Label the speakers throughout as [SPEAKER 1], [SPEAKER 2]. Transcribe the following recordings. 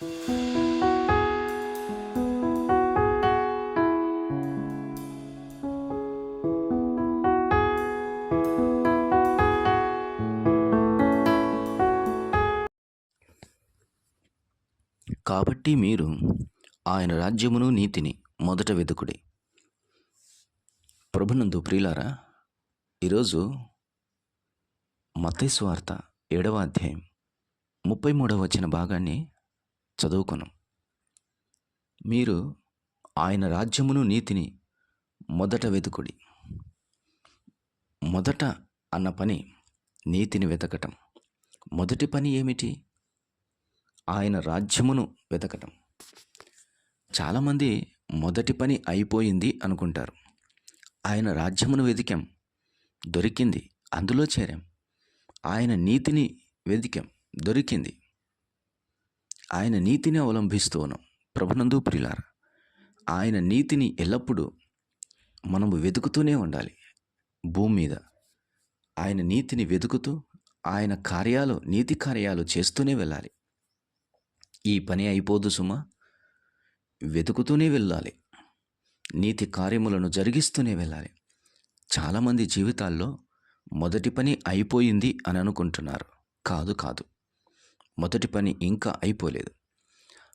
[SPEAKER 1] కాబట్టి మీరు ఆయన రాజ్యమును నీతిని మొదట వెతుకుడి ప్రభునందు ప్రియులారా ఈరోజు మత్తయి ఏడవ అధ్యాయం ముప్పై మూడవ వచ్చిన భాగాన్ని చదువుకున్నాం మీరు ఆయన రాజ్యమును నీతిని మొదట వెతుకుడి. మొదట అన్న పని నీతిని వెతకటం. మొదటి పని ఏమిటి? ఆయన రాజ్యమును వెతకటం. చాలామంది మొదటి పని అయిపోయింది అనుకుంటారు. ఆయన రాజ్యమును వెతికాం దొరికింది. అందులో చేరాం. ఆయన నీతిని వెతికాం దొరికింది. ఆయన నీతిని అవలంబిస్తూ ఉన్నాం ప్రభునందు ప్రిలార ఆయన నీతిని ఎల్లప్పుడూ మనము వెతుకుతూనే ఉండాలి. భూమి మీద ఆయన నీతిని వెతుకుతూ ఆయన కార్యాలు నీతి కార్యాలు చేస్తూనే వెళ్ళాలి. ఈ పని అయిపోదు సుమా. వెతుకుతూనే వెళ్ళాలి. నీతి కార్యములను జరిగిస్తూనే వెళ్ళాలి. చాలామంది జీవితాల్లో మొదటి పని అయిపోయింది అని అనుకుంటున్నారు కాదు కాదు. మొదటి పని ఇంకా అయిపోలేదు.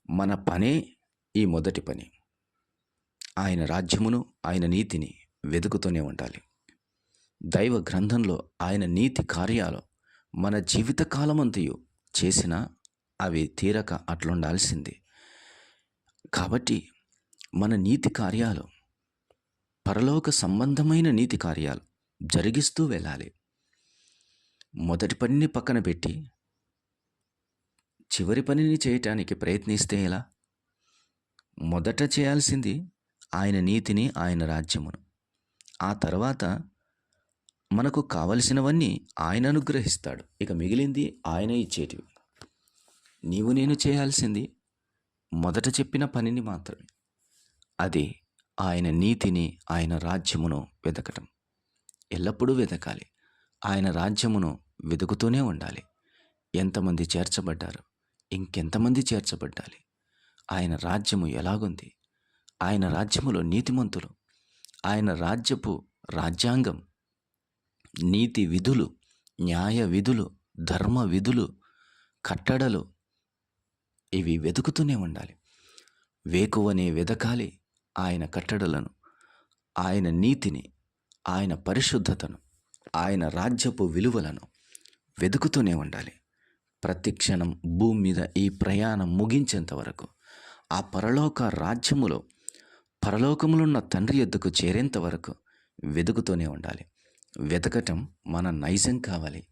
[SPEAKER 1] మన పనే ఈ మొదటి పని. ఆయన రాజ్యమును ఆయన నీతిని వెతుకుతూనే ఉండాలి. దైవ గ్రంథంలో ఆయన నీతి కార్యాలు మన జీవిత కాలమంతయు అవి తీరక అట్లుండాల్సింది. కాబట్టి మన నీతి కార్యాలు పరలోక సంబంధమైన నీతి కార్యాలు జరిగిస్తూ వెళ్ళాలి. మొదటి పనిని పక్కన పెట్టి చివరి పనిని చేయటానికి ప్రయత్నిస్తే ఎలా? మొదట చేయాల్సింది ఆయన నీతిని ఆయన రాజ్యమును. ఆ తర్వాత మనకు కావలసినవన్నీ ఆయన అనుగ్రహిస్తాడు. ఇక మిగిలింది ఆయన ఇచ్చేటివి. నీవు నేను చేయాల్సింది మొదట చెప్పిన పనిని మాత్రమే. అది ఆయన నీతిని ఆయన రాజ్యమును వెతకటం ఎల్లప్పుడూ వెతకాలి ఆయన రాజ్యమును వెతుకుతూనే ఉండాలి. ఎంతమంది చేర్చబడ్డారు? ఇంకెంతమంది చేర్చబడ్డాలి? ఆయన రాజ్యము ఎలాగుంది? ఆయన రాజ్యములో నీతిమంతులు. ఆయన రాజ్యపు రాజ్యాంగం. నీతి విధులు న్యాయ విధులు ధర్మ విధులు కట్టడలు ఇవి వెతుకుతూనే ఉండాలి. వేకువనే వెదకాలి ఆయన కట్టడలను. ఆయన నీతిని ఆయన పరిశుద్ధతను ఆయన రాజ్యపు విలువలను వెతుకుతూనే ఉండాలి. ప్రతి క్షణం భూమి మీద ఈ ప్రయాణం ముగించేంత వరకు ఆ పరలోక రాజ్యములో పరలోకములున్న తండ్రి ఎద్దుకు చేరేంత వరకు వెతుకుతూనే ఉండాలి. వెతకటం మన నైజం కావాలి.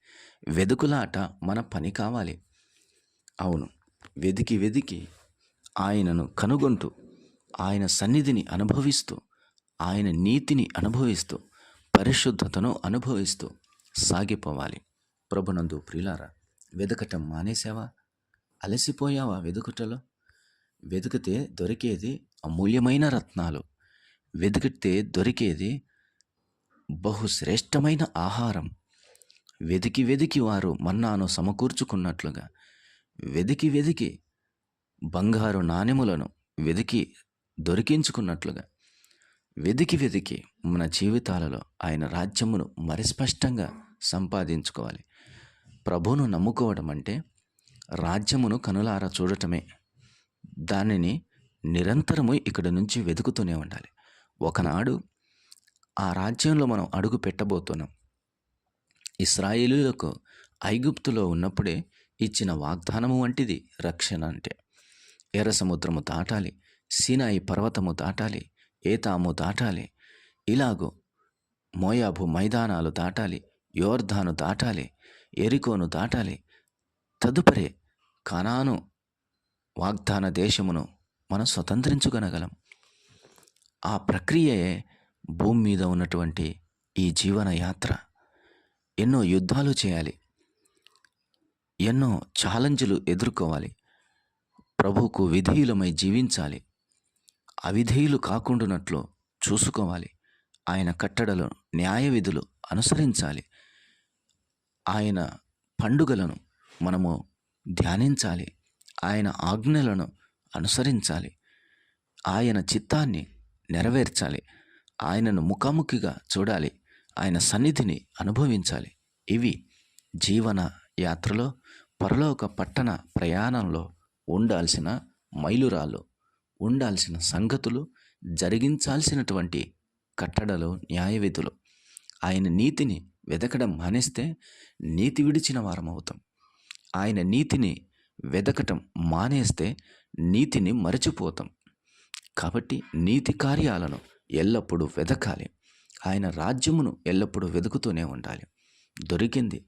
[SPEAKER 1] వెదుకులాట మన పని కావాలి. అవును వెదికి వెదికి ఆయనను కనుగొంటూ ఆయన సన్నిధిని అనుభవిస్తూ ఆయన నీతిని అనుభవిస్తూ పరిశుద్ధతను అనుభవిస్తూ సాగిపోవాలి. ప్రభునందు ప్రిలారా వెదకటం మానేసావా అలసిపోయావా వెదుకుటలో? వెతికితే దొరికేది అమూల్యమైన రత్నాలు. వెతికితే దొరికేది బహుశ్రేష్టమైన ఆహారం. వెదికి వెదికి వారు మన్నాను సమకూర్చుకున్నట్లుగా. వెదికి వెదికి బంగారు నాణెములను వెదికి దొరికించుకున్నట్లుగా. వెదికి వెదికి మన జీవితాలలో ఆయన రాజ్యమును మరి స్పష్టంగా సంపాదించుకోవాలి. ప్రభువును నమ్ముకోవడం అంటే రాజ్యమును కనులారా చూడటమే. దానిని నిరంతరము ఇక్కడ నుంచి వెతుకుతూనే ఉండాలి. ఒకనాడు ఆ రాజ్యంలో మనం అడుగు పెట్టబోతున్నాం. ఇస్రాయిలులకు ఐగుప్తులో ఉన్నప్పుడే ఇచ్చిన వాగ్దానము వంటిది రక్షణ అంటే. ఎర్ర సముద్రము దాటాలి సీనాయి పర్వతము దాటాలి ఏతాము దాటాలి ఇలాగూ మోయాబు మైదానాలు దాటాలి యోర్ధాను దాటాలి ఎరికోను దాటాలి. తదుపరి కనాను వాగ్దాన దేశమును మనం స్వతంత్రించుకొనగలం. ఆ ప్రక్రియయే భూమి మీద ఉన్నటువంటి ఈ జీవన యాత్ర. ఎన్నో యుద్ధాలు చేయాలి. ఎన్నో ఛాలెంజ్లు ఎదుర్కోవాలి. ప్రభువుకు విధేయులమై జీవించాలి. అవిధేయులు కాకుండానట్లు చూసుకోవాలి. ఆయన కట్టడలు న్యాయ విధులు అనుసరించాలి. ఆయన పండుగలను మనము ధ్యానించాలి. ఆయన ఆజ్ఞలను అనుసరించాలి. ఆయన చిత్తాన్ని నెరవేర్చాలి. ఆయనను ముఖాముఖిగా చూడాలి. ఆయన సన్నిధిని అనుభవించాలి. ఇవి జీవన యాత్రలో పరలోక పట్టణ ప్రయాణంలో ఉండాల్సిన మైలురాళ్ళు ఉండాల్సిన సంగతులు జరిగించాల్సినటువంటి కట్టడలు న్యాయవిధులు. ఆయన నీతిని వెతకడం మానేస్తే నీతి విడిచిన వారం అవుతాం ఆయన నీతిని వెదకటం మానేస్తే నీతిని మరచిపోతాం. కాబట్టి నీతి కార్యాలను ఎల్లప్పుడూ వెదకాలి. ఆయన రాజ్యమును ఎల్లప్పుడూ వెతుకుతూనే ఉండాలి. దొరికింది.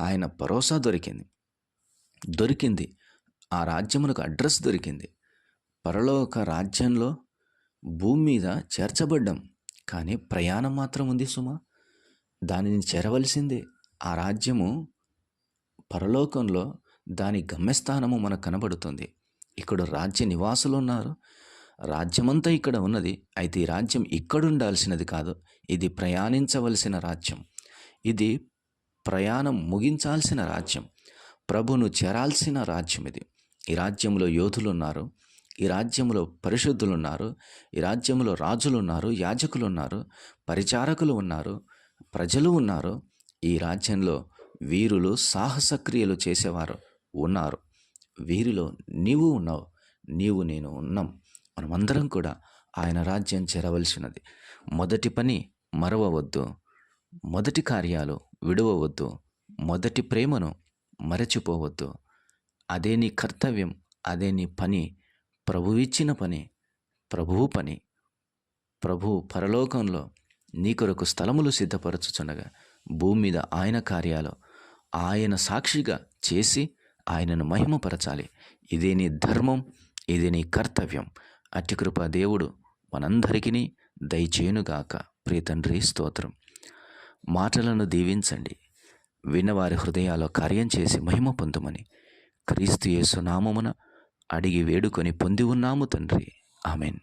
[SPEAKER 1] ఆయన భరోసా దొరికింది. దొరికింది. ఆ రాజ్యమునకు అడ్రస్ దొరికింది. పరలోక రాజ్యంలో భూమి మీద చేర్చబడ్డం. కానీ ప్రయాణం మాత్రం ఉంది సుమా. దానిని చేరవలసిందే. ఆ రాజ్యము పరలోకంలో దాని గమ్యస్థానము మనకు కనబడుతుంది. ఇక్కడ రాజ్య నివాసులు ఉన్నారు. రాజ్యమంతా ఇక్కడ ఉన్నది. అయితే ఈ రాజ్యం ఇక్కడ ఉండాల్సినది కాదు. ఇది ప్రయాణించవలసిన రాజ్యం. ఇది ప్రయాణం ముగించాల్సిన రాజ్యం. ప్రభును చేరాల్సిన రాజ్యం ఇది. ఈ రాజ్యంలో యోధులు ఉన్నారు. ఈ రాజ్యంలో పరిశుద్ధులు ఉన్నారు. ఈ రాజ్యంలో రాజులు ఉన్నారు. యాజకులు ఉన్నారు. పరిచారకులు ఉన్నారు. ప్రజలు ఉన్నారు. ఈ రాజ్యంలో వీరులు సాహసక్రియలు చేసేవారు ఉన్నారు. వీరిలో నీవు ఉన్నావు నీవు నేను ఉన్నాం. మనమందరం కూడా ఆయన రాజ్యం చేరవలసినది. మొదటి పని మరవవద్దు మొదటి కార్యాలు విడవవద్దు మొదటి ప్రేమను మరచిపోవద్దు. అదే నీ కర్తవ్యం అదే నీ పని ప్రభు ఇచ్చిన పని ప్రభువు పని. ప్రభు పరలోకంలో నీ కొరకు స్థలములు సిద్ధపరచుచుండగా భూమి మీద ఆయన కార్యాలు ఆయన సాక్షిగా చేసి ఆయనను మహిమపరచాలి. ఇదే నీ ధర్మం ఇదే నీ కర్తవ్యం. అట్టి కృప దేవుడు మనందరికీ దయచేయునుగాక. ప్రియతండ్రి స్తోత్రం. మాటలను దీవించండి. విన్నవారి హృదయాల్లో కార్యం చేసి మహిమ పొందుమని క్రీస్తు యేసు నామమున అడిగి వేడుకొని పొంది ఉన్నాము తండ్రి. ఆమెన్.